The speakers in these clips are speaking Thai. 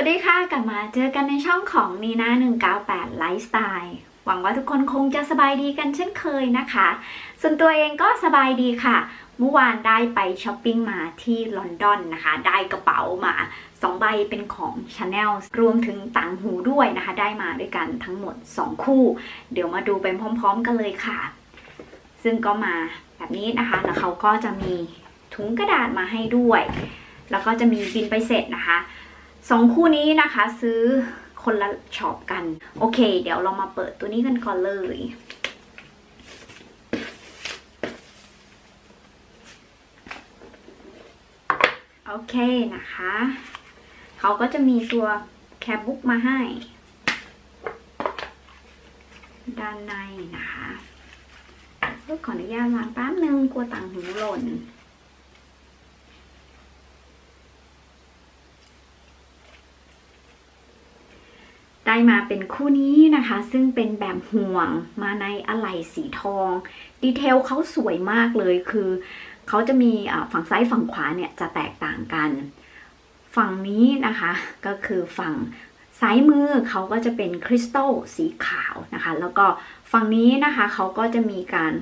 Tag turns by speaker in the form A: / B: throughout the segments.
A: วัสดีค่ะ กลับมาเจอกันในช่องของนีน่า198 ไลฟ์สไตล์หวังว่าทุกคนคงจะสบายดีกันเช่นเคยนะคะ ส่วนตัวเองก็สบายดีค่ะ เมื่อวานได้ไปช้อปปิ้งมาที่ลอนดอนนะคะ ได้กระเป๋ามา2ใบเป็นของ Chanel รวมถึงต่างหูด้วยนะคะ ได้มาด้วยกันทั้งหมด 2 คู่ เดี๋ยวมาดูไปพร้อม ๆ กันเลยค่ะ ซึ่งก็มาแบบนี้นะคะ แล้วเขาก็จะมีถุงกระดาษมาให้ด้วย แล้วก็จะมีบินไปเสร็จนะคะ สองคู่นี้นะคะ ซื้อคนละช็อปกัน โอเค เดี๋ยวเรามาเปิดตัวนี้กันก่อนเลยโอเคนะคะ เขาก็จะมีตัวแคปบุ๊กมาให้ ด้านในนะคะขออนุญาตวางแป๊บนึงกลัวต่างหูหล่น ได้มาเป็นคู่นี้นะคะ ซึ่งเป็นแบบห่วงมาในอะไหล่สีทอง ดีเทลเขาสวยมากเลยคือเขาจะมีฝั่งซ้ายฝั่งขวาเนี่ยจะแตกต่างกัน ฝั่งนี้นะคะก็คือฝั่งซ้ายมือเขาก็จะเป็นคริสตัลสีขาวนะคะ แล้วก็ฝั่งนี้นะคะเขาก็จะมีการ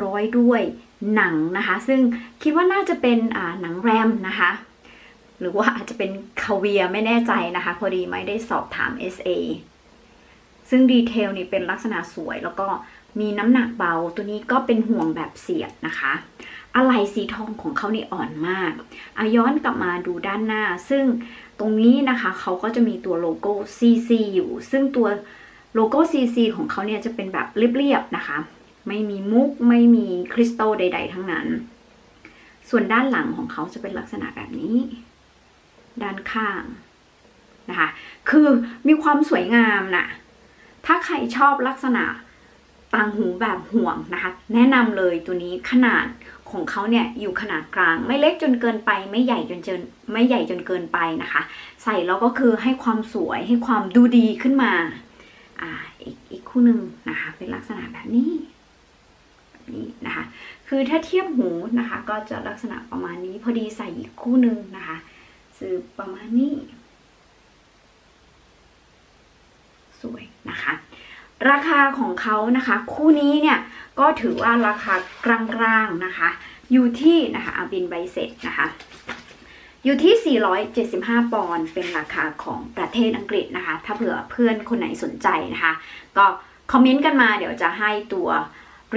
A: ร้อยด้วยหนังนะคะ ซึ่งคิดว่าน่าจะเป็นหนังแรมนะคะ หรือว่าอาจจะเป็นคาเวียร์ไม่แน่ใจนะคะ พอดีไม่ได้สอบถาม SA ซึ่งดีเทลนี่เป็นลักษณะสวยแล้วก็มีน้ำหนักเบาตัวนี้ก็เป็นห่วงแบบเสียบนะคะอะไรสีทองของเขานี่อ่อนมากอาย้อนกลับมาดูด้านหน้า ซึ่งตรงนี้นะคะเขาก็จะมีตัวโลโก้ CC อยู่ ซึ่งตัวโลโก้ CC ของเขาเนี่ยจะเป็นแบบเรียบๆนะคะ ไม่มีมุกไม่มีคริสตัลใด ๆ ทั้งนั้น ส่วนด้านหลังของเขาจะเป็นลักษณะแบบนี้ ด้านข้างนะคะ คือมีความสวยงามนะถ้าใครชอบลักษณะต่างหูแบบห่วงนะคะ แนะนำเลยตัวนี้ขนาดของเขาเนี่ยอยู่ขนาดกลาง ไม่เล็กจนเกินไปไม่ใหญ่จนเกินไม่ใหญ่จนเกินไปนะคะ ใส่แล้วก็คือให้ความสวยให้ความดูดีขึ้นมาอ่าอีกอีกคู่หนึ่งนะคะ เป็นลักษณะแบบนี้แบบนี้นะคะ คือถ้าเทียบหูนะคะ ก็จะลักษณะประมาณนี้พอดีใส่อีกคู่หนึ่งนะคะ ซื้อประมาณนี้ สวยนะคะ ราคาของเขานะคะ คู่นี้เนี่ยก็ถือว่าราคากลางๆนะคะ อยู่ที่นะคะอาบินใบเสร็จนะคะอยู่ที่ 475 ปอนด์เป็นราคาของประเทศอังกฤษนะคะ ถ้าเผื่อเพื่อนคนไหนสนใจนะคะ ก็คอมเมนต์กันมาเดี๋ยวจะให้ตัว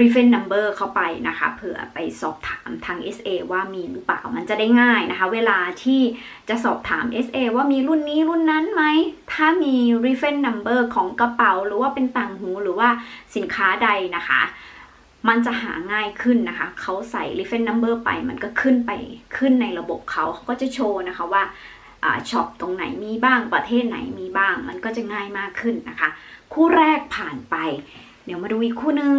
A: reference number เข้าไปนะคะเผื่อไปสอบถามทาง SA ว่ามีหรือเปล่ามันจะได้ง่ายนะคะ เวลาที่จะสอบถาม SA ว่ามีรุ่นนี้รุ่นนั้นไหม ถ้ามี reference number ของกระเป๋า หรือว่าเป็นต่างหูหรือว่าสินค้าใดนะคะ มันจะหาง่ายขึ้นนะคะ เขาใส่ reference number ไปมันก็ขึ้นไปขึ้นในระบบเขาเขาก็จะโชว์นะคะว่าช็อปตรงไหนมีบ้างประเทศไหนมีบ้าง มันก็จะง่ายมากขึ้นนะคะ คู่แรกผ่านไป เดี๋ยวมาดูอีกคู่หนึ่ง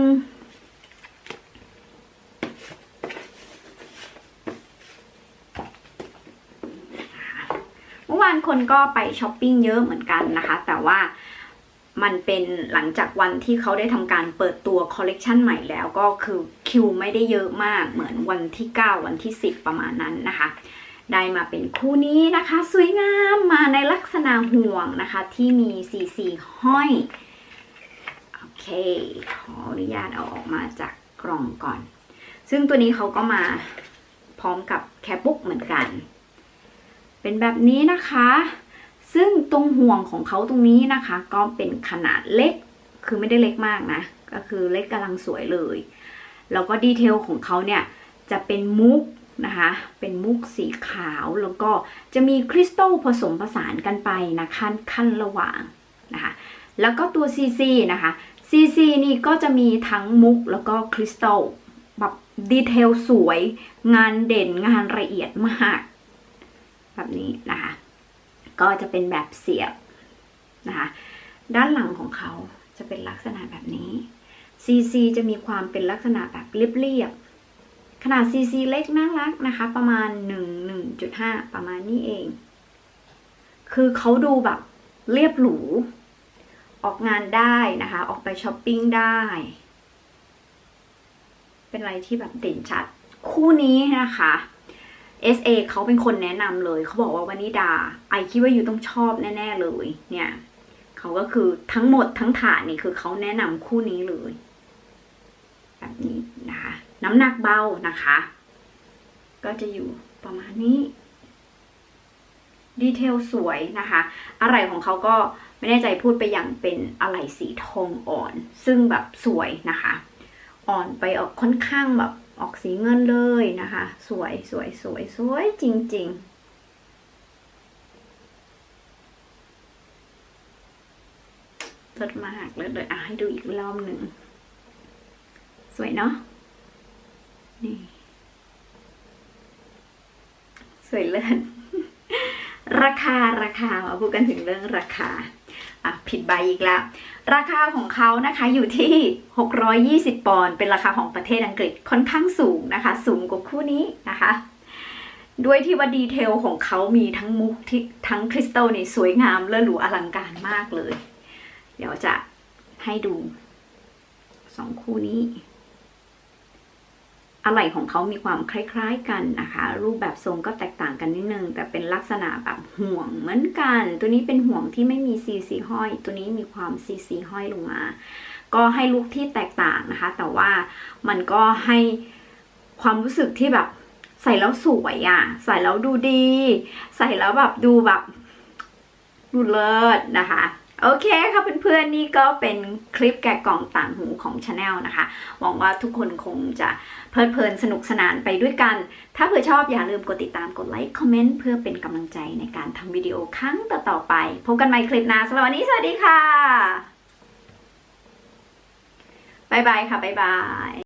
A: เมื่อ วานคนก็ไปช้อปปิ้งเยอะเหมือนกันนะคะ แต่ว่ามันเป็นหลังจากวันที่เขาได้ทำการเปิดตัวคอลเลกชันใหม่แล้วก็คือคิวไม่ได้เยอะมากเหมือนวันที่ 9 วันที่ 10 ประมาณนั้นนะคะ ได้มาเป็นคู่นี้นะคะ สวยงามมาในลักษณะห่วงนะคะ ที่มีสีสีห้อยโอเค ขออนุญาตเอาออกมาจากกล่องก่อน ซึ่งตัวนี้เขาก็มาพร้อมกับแคปบุ๊กเหมือนกัน เป็นแบบนี้นะคะ ซึ่งตรงห่วงของเขาตรงนี้นะคะ ก็เป็นขนาดเล็ก คือไม่ได้เล็กมากนะ ก็คือเล็กกำลังสวยเลย แล้วก็ดีเทลของเขาเนี่ยจะเป็นมุกนะคะ เป็นมุกสีขาวแล้วก็จะมีคริสตัลผสมผสานกันไปนะขั้นขั้นระหว่างนะคะ แล้วก็ตัว CC นะคะ CC นี่ก็จะมีทั้งมุกแล้วก็คริสตัลแบบดีเทลสวย งานเด่นงานละเอียดมาก แบบนี้นะคะ ก็จะเป็นแบบเสียบนะคะด้านหลังของเขาจะเป็นลักษณะแบบนี้ CC จะมีความเป็นลักษณะแบบเรียบๆขนาด CC เล็กน่ารักนะคะ ประมาณ 1 1.5 ประมาณนี้เอง คือเขาดูแบบเรียบหรู ออกงานได้นะคะ ออกไปช้อปปิ้งได้ เป็นอะไรที่แบบเด่นชัด คู่นี้นะคะ SA เขาเป็นคนแนะนำเลย เขาบอกว่าวานิดา ไอคิดว่าอยู่ต้องชอบแน่ ๆ เลย เนี่ยเขาก็คือทั้งหมดทั้งถาดนี่คือเขาแนะนำคู่นี้เลย แบบนี้นะคะน้ำหนักเบานะคะ ก็จะอยู่ประมาณนี้ดีเทลสวยนะคะ อะไรของเขาก็ไม่แน่ใจพูดไปอย่างเป็นอะไรสีทองอ่อน ซึ่งแบบสวยนะคะ อ่อนไปออกค่อนข้างแบบ ออกสีเงินเลยนะคะ สวยสวยสวยสวยจริง ๆลดมากเลยเลยอะให้ดูอีกรอบหนึ่ง สวยเนาะนี่ สวยเลิศราคาราคามาพูดกันถึงเรื่องราคา อะผิดใบอีกแล้ว ราคาของเขานะคะอยู่ที่ 620 ปอนด์เป็นราคาของประเทศอังกฤษค่อนข้างสูงนะคะ สูงกว่าคู่นี้นะคะ ด้วยที่ว่าดีเทลของเขามีทั้งมุกที่ทั้งคริสตัลนี่สวยงามเละหรูอลังการมากเลย เดี๋ยวจะให้ดูสองคู่นี้ อะไหล่ของเขามีความคล้ายๆกันนะคะ รูปแบบทรงก็แตกต่างกันนิดนึง แต่เป็นลักษณะแบบห่วงเหมือนกัน ตัวนี้เป็นห่วงที่ไม่มีซีซีห้อย ตัวนี้มีความซีซีห้อยลงมา ก็ให้ลุคที่แตกต่างนะคะ แต่ว่ามันก็ให้ความรู้สึกที่แบบใส่แล้วสวยอะ่ะ ใส่แล้วดูดี ใส่แล้วแบบดูแบบดูเลิศนะคะ โอเคค่ะเพื่อนๆนี่ก็เป็นคลิปแกะกล่องต่างหูของ Channel นะคะ หวังว่าทุกคนคงจะเพลิดเพลินสนุกสนานไปด้วยกัน ถ้าเผื่อชอบอย่าลืมกดติดตามกดไลค์คอมเมนต์เพื่อเป็นกำลังใจในการทำวิดีโอครั้งต่อๆไป พบกันใหม่คลิปหน้าสำหรับวันนี้สวัสดีค่ะบายบายค่ะบายบาย